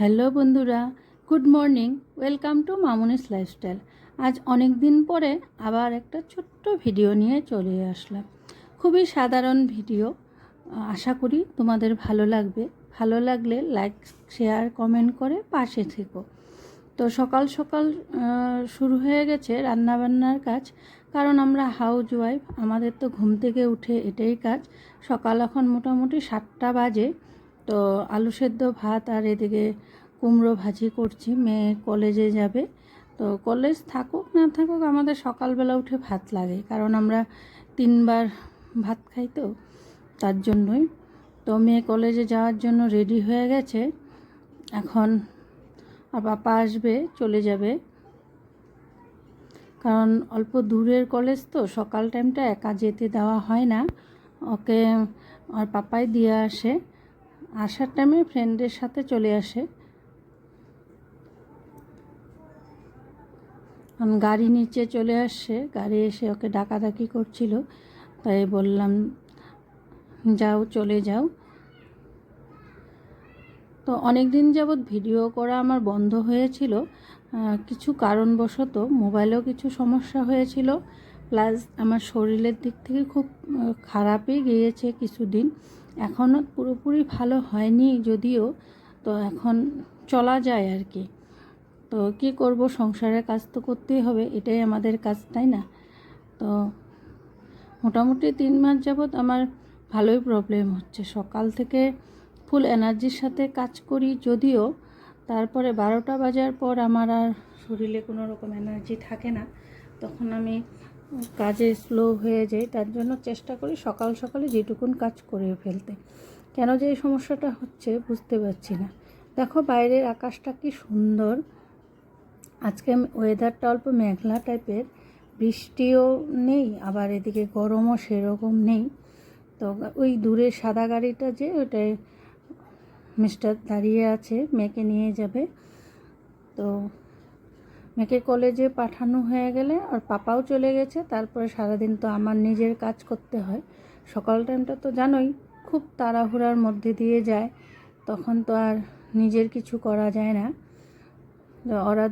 Hello বন্ধুরা, good morning, welcome to Mamuni's lifestyle. আজ অনেক দিন পরে আবার একটা ছোট্ট ভিডিও নিয়ে চলে আসলাম। খুবই সাধারণ ভিডিও, আশা করি তোমাদের ভালো লাগবে। ভালো লাগলে লাইক, শেয়ার, কমেন্ট করে পাশে থেকো। তো সকাল সকাল শুরু হয়ে গেছে রান্নাবান্নার কাজ। কারণ আমরা হাউস ওয়াইফ আমাদের তো ঘুম থেকে উঠে এটাই কাজ। সকাল এখন মোটামুটি সাতটা বাজে। তো আলু সেদ্ধ ভাত আর এদিকে কুমড়ো ভাজি করছি, মেয়ে কলেজে যাবে। তো কলেজ থাকুক, না থাকুক, আমাদের সকালবেলা উঠে ভাত লাগে, কারণ আমরা তিনবার ভাত খাই তো তার জন্যই। তো মেয়ে কলেজে যাওয়ার জন্য রেডি হয়ে গেছে। এখন আর পাপা আসবে, চলে যাবে। কারণ অল্প দূরের কলেজ তো, সকাল টাইমটা একা যেতে দেওয়া হয় না। ওকে আর পাপাই দিয়ে আসে। আসার টাইমে ফ্রেন্ডের সাথে চলে আসে। কারণ গাড়ি নিচে চলে আসছে গাড়ি এসে ওকে ডাকাডাকি করছিল। তাই বললাম, যাও, চলে যাও। তো অনেক দিন যাবৎ ভিডিও করা আমার বন্ধ হয়েছিল। কিছু কারণবশত মোবাইলেও কিছু সমস্যা হয়েছিল। প্লাস আমার শরীরের দিক থেকে খুব খারাপই গিয়েছে কিছুদিন। এখনও পুরোপুরি ভালো হয়নি যদিও, তো এখন চলা যায় আর কি। তো কি করব, সংসারের কাজ তো করতেই হবে, এটাই আমাদের কাজ, তাই না? তো মোটামুটি তিন মাস যাবৎ আমার ভালোই প্রবলেম হচ্ছে। সকাল থেকে ফুল এনার্জির সাথে কাজ করি যদিও, তারপরে বারোটা বাজার পর আমার আর শরীরে কোনো রকম এনার্জি থাকে না। তখন আমি কাজে স্লো হয়ে যাই তার জন্য চেষ্টা করি সকাল সকালে যেটুকুন কাজ করে ফেলতে। কেন যে এই সমস্যাটা হচ্ছে বুঝতে পারছি না। দেখো বাইরের আকাশটা কি সুন্দর। আজকে ওয়েদারটা অল্প মেঘলা টাইপের বৃষ্টিও নেই, আবার এদিকে গরমও সেরকম নেই। তো ওই দূরে সাদা গাড়িটা যে, ওটায় মিস্টার দাঁড়িয়ে আছে, মেয়েকে নিয়ে যাবে। তো মেয়েকে কলেজে পাঠানো হয়ে গেলে আর পাপাও চলে গেছে, তারপরে সারাদিন তো আমার নিজের কাজ করতে হয়। সকাল টাইমটা তো জানোই, খুব তাড়াহুড়ার মধ্যে দিয়ে যায়, তখন তো আর নিজের কিছু করা যায় না। ওরা,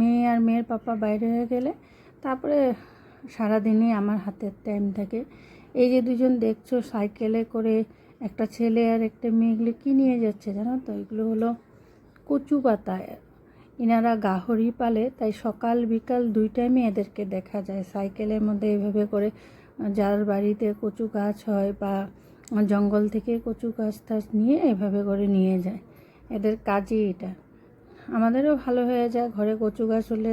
মেয়ে আর মেয়ের পাপা বাইরে হয়ে গেলে, তারপরে সারাদিনই আমার হাতের টাইম থাকে। এই যে দুজন দেখছ সাইকেলে করে একটা ছেলে আর একটা মেয়েগুলো কী নিয়ে যাচ্ছে জানো তো? এগুলো হলো কচু পাতা ইনারা গাহরি পালে, তাই সকাল বিকাল দুই টাইমে এদেরকে দেখা যায়। সাইকেলের মধ্যে এভাবে করে যার বাড়িতে কচু গাছ হয় বা জঙ্গল থেকে কচু গাছ টাছ নিয়ে এভাবে করে নিয়ে যায়। এদের কাজই এটা। আমাদেরও ভালো হয়ে যায়, ঘরে কচু গাছ হলে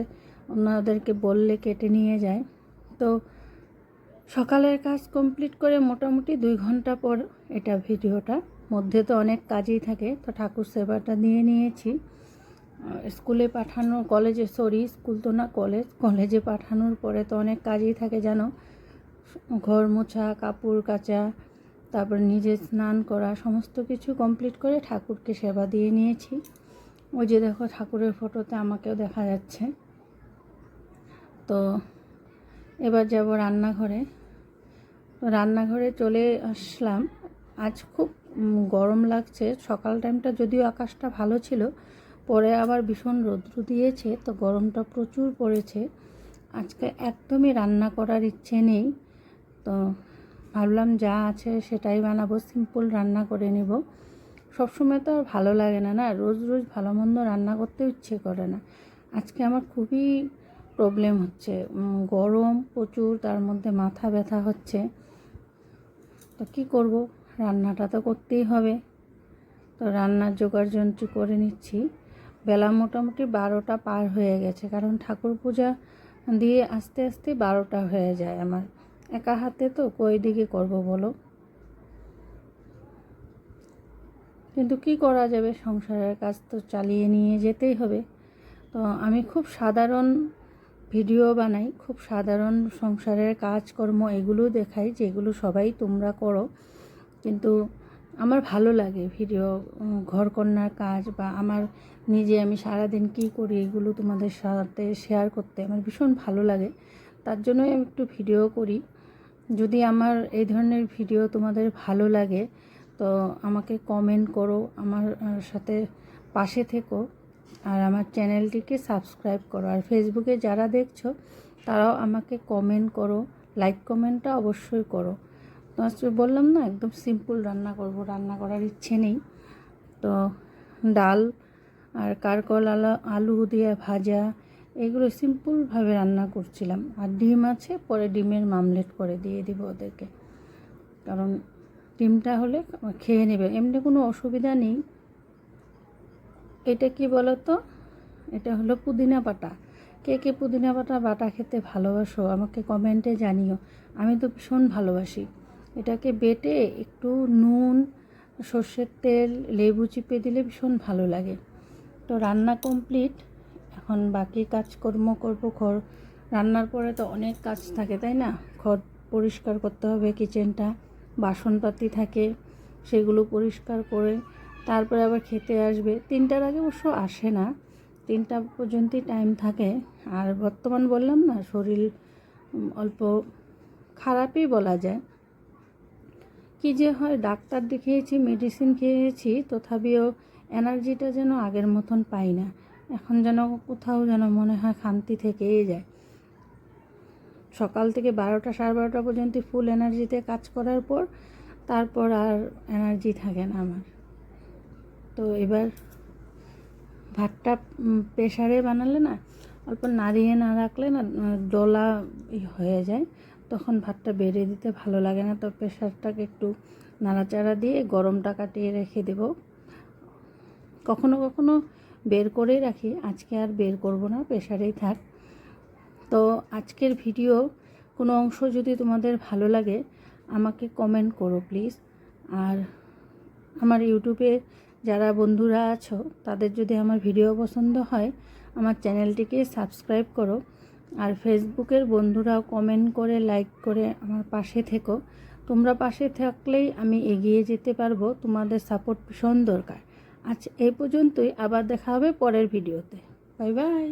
ওনাদেরকে বললে কেটে নিয়ে যায়। তো সকালের কাজ কমপ্লিট করে মোটামুটি দুই ঘণ্টা পর এটা ভিডিওটা। মধ্যে তো অনেক কাজই থাকে, তো ঠাকুর সেবাটা দিয়ে নিয়েছি। স্কুলে পাঠানো কলেজে সরি স্কুল তো না কলেজ কলেজে পাঠানোর পরে তো অনেক কাজই থাকে, জানো? ঘর মোছা, কাপড় কাচা, তারপর নিজে স্নান করা, সমস্ত কিছু কমপ্লিট করে ঠাকুরকে সেবা দিয়ে নিয়েছি। ওই যে দেখো, ঠাকুরের ফটোতে আমাকেও দেখা যাচ্ছে। তো এবার যাব রান্নাঘরে। তো রান্নাঘরে চলে আসলাম। আজ খুব গরম লাগছে। সকাল টাইমটা যদিও আকাশটা ভালো ছিল পরে আবার ভীষণ রৌদ্র দিয়েছে, তো গরমটা প্রচুর পড়েছে। আজকে একদমই রান্না করার ইচ্ছে নেই, তো ভাবলাম যা আছে সেটাই বানাবো সিম্পল রান্না করে নেব। সবসময় তো আর ভালো লাগে না না? রোজ রোজ ভালো মন্দ রান্না করতে ইচ্ছে করে না। আজকে আমার খুবই প্রবলেম হচ্ছে। গরম প্রচুর, তার মধ্যে মাথা ব্যথা হচ্ছে। তো কী করব? রান্নাটা তো করতেই হবে। তো রান্নার জোগাড় যন্ত্র করে নিচ্ছি। বেলা মোটামুটি বারোটা পার হয়ে গেছে, কারণ ঠাকুর পূজা দিয়ে আস্তে আস্তে বারোটা হয়ে যায় আমার। একা হাতে তো কই দিকে করব বলো? কিন্তু কি করা যাবে? সংসারের কাজ তো চালিয়ে নিয়ে যেতেই হবে। তো আমি খুব সাধারণ ভিডিও বানাই, খুব সাধারণ সংসারের কাজকর্ম এগুলো দেখাই, যেগুলো সবাই তোমরা করো। কিন্তু আমার ভালো লাগে ভিডিও উম, ঘরকন্যার কাজ বা আমার নিজে আমি সারাদিন কী করি এগুলো তোমাদের সাথে শেয়ার করতে আমার ভীষণ ভালো লাগে। তার জন্যই আমি একটু ভিডিও করি। যদি আমার এই ধরনের ভিডিও তোমাদের ভালো লাগে তো আমাকে কমেন্ট করো আমার সাথে পাশে থেকো আর আমার চ্যানেলটিকে সাবস্ক্রাইব করো। আর ফেসবুকে যারা দেখছ তারাও আমাকে কমেন্ট করো লাইক কমেন্টটা অবশ্যই করো। তো বললাম না, একদম সিম্পল রান্না করব। রান্না করার ইচ্ছে নেই। তো ডাল আর কারকল আলা, আলু দিয়ে ভাজা, এগুলো সিম্পলভাবে রান্না করছিলাম। আর ডিম আছে, পরে ডিমের মামলেট করে দিয়ে দিব ওদেরকে। কারণ ডিমটা হলে খেয়ে নেবে। এমনি কোনো অসুবিধা নেই। এটা কি বলো তো এটা হলো পুদিনা বাটা কে কে পুদিনা বাটা বাটা খেতে ভালোবাসো, আমাকে কমেন্টে জানিও। আমি তো ভীষণ ভালোবাসি। এটাকে বেটে একটু নুন, সর্ষের তেল, লেবু চিপে দিলে ভীষণ ভালো লাগে। তো রান্না কমপ্লিট। এখন বাকি কাজকর্ম করব ঘর। রান্নার পরে তো অনেক কাজ থাকে, তাই না? ঘর পরিষ্কার করতে হবে, কিচেনটা, বাসনপাতি থাকে, সেগুলো পরিষ্কার করে তারপরে আবার খেতে আসবে। তিনটার আগে অবশ্য আসে না। তিনটা পর্যন্তই টাইম থাকে। আর বর্তমান বললাম না, শরীর অল্প খারাপই বলা যায়। কি যে হয়, ডাক্তার দেখিয়েছি মেডিসিন খেয়েছি, তথাপিও এনার্জিটা যেন আগের মতন পাই না। এখন যেন কোথাও যেন মনে হয় শান্তি থেকেই যায়। সকাল থেকে বারোটা সাড়ে বারোটা পর্যন্ত ফুল এনার্জিতে কাজ করার পর, তারপর আর এনার্জি থাকে না আমার। তো এবার ভাতটা প্রেশারে বানালে না, অল্প নাড়িয়ে না রাখলে না ডলা হয়ে যায়। তখন ভাতটা বেড়ে দিতে ভালো লাগে না, তো প্রেশারটাকে একটু নাড়াচাড়া দিয়ে গরমটা কাটিয়ে রেখে দেব। কখনো কখনো বের করেই রাখি, আজকে আর বের করব না, প্রেশারেই থাক। তো আজকের ভিডিও কোনো অংশ যদি তোমাদের ভালো লাগে, আমাকে কমেন্ট করো প্লিজ আর আমার ইউটিউবে যারা বন্ধুরা আছো, তাদের যদি আমার ভিডিও পছন্দ হয়, আমার চ্যানেলটিকে সাবস্ক্রাইব করো। আর ফেসবুকের বন্ধুরাও কমেন্ট করে লাইক করে আমার পাশে থেকো। তোমরা পাশে থাকলেই আমি এগিয়ে যেতে পারব। তোমাদের সাপোর্ট ভীষণ দরকার। আচ্ছা এই পর্যন্তই। আবার দেখা হবে পরের ভিডিওতে বাই বাই